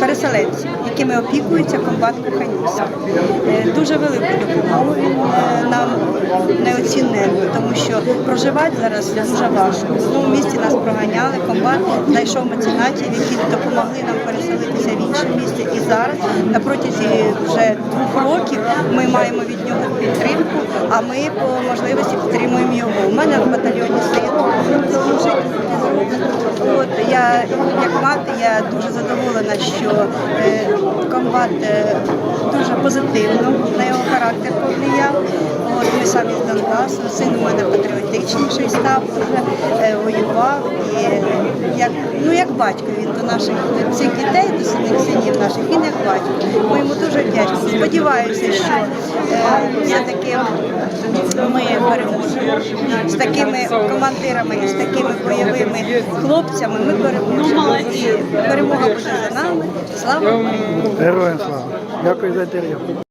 переселенців, якими опікується комбат Коханівська. Е, Дуже велику допомогу він е, нам неоцінив, тому що проживати зараз дуже важко. В місті нас проганяли, комбат знайшов меценатів, які допомогли нам переселитися в інше місце. І зараз на протязі вже двох років ми маємо від нього підтримку, а ми по можливості підтримуємо його. У мене в батальйоні син служить. От я як мати, я дуже задоволена, що е, комбат е, дуже позитивно на його характер повлияв. От ми самі з Донбасу, син у мене патріотичніший став, вже е, воював і як ну як батько він до наших цих дітей, до синів синів наших, він як батько. Ми йому дуже вдячні. Сподіваюся, що е, все-таки ми переможемо з такими командирами і з такими бойовими хлопцями. Ми переможемо. І перемога буде за нами. Слава Героям слава. Дякую за інтерв'ю.